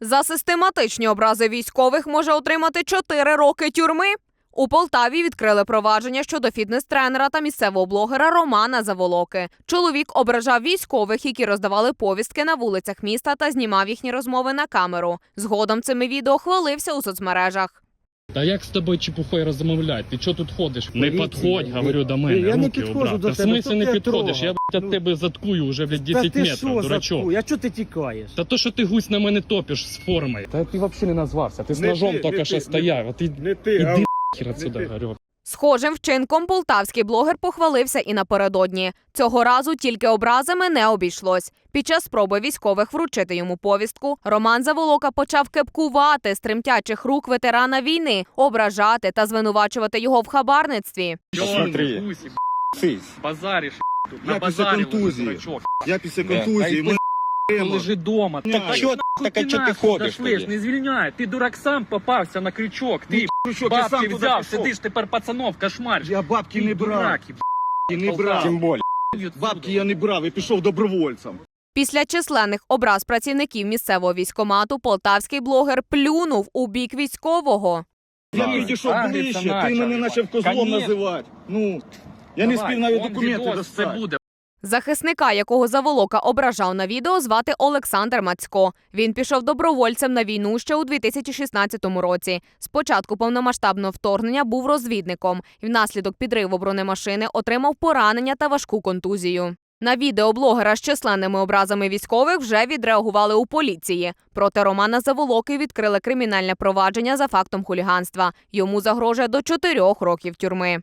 За систематичні образи військових може отримати 4 роки тюрми. У Полтаві відкрили провадження щодо фітнес-тренера та місцевого блогера Романа Заволоки. Чоловік ображав військових, які роздавали повістки на вулицях міста та знімав їхні розмови на камеру. Згодом цими відео хвалився у соцмережах. Та як з тобою чепухою розмовляти? Ти чого тут ходиш? Не Поліція, підходь, я- говорю до мене. я не руки підходжу убрав. до Та в тебе, смислі не ти підходиш? Я трогав. блядь, Ну. тебе заткую вже блядь, 10 Та ти метрів, що дурачок. заткуй? А чого ти тікаєш? Та то, що ти гусь на мене топиш з формою. Та ти взагалі не назвався. Ти з Не ножом ти, тільки не що ти, стояв. А ти Не ти, іди а хер отсюда, ти. говорю. Схожим вчинком полтавський блогер похвалився і напередодні. Цього разу тільки образами не обійшлось. Під час спроби військових вручити йому повістку, Роман Заволока почав кепкувати з тремтячих рук ветерана війни, ображати та звинувачувати його в хабарництві. Посмотри. Я після контузії. Я після контузії, Лежи дома. Так, Та чо- так, а чо ти ходиш тоді? Не звільняй. Ти дурак сам попався на крючок. Ти що, ти сам бабки туди взяв, пішов. сидиш тепер пацанов, кошмариш. Я бабки не брав. і, І не брав. Тим более. б***ь, Бабки я не брав, я пішов добровольцем. Після численних образ працівників місцевого військомату полтавський блогер плюнув у бік військового. Я Да. підійшов ближче, ти начав, мене почав козлом Конечно. називати. Ну, я не Давай, спів навіть он документи відос, Це достати. буде. Захисника, якого заволока ображав на відео, звати Олександр Мацько. Він пішов добровольцем на війну ще у 2016 році. Спочатку повномасштабного вторгнення був розвідником і внаслідок підриву бронемашини отримав поранення та важку контузію. На відео блогера з численними образами військових вже відреагували у поліції. Проти Романа Заволоки відкрили кримінальне провадження за фактом хуліганства. Йому загрожує до чотирьох років тюрми.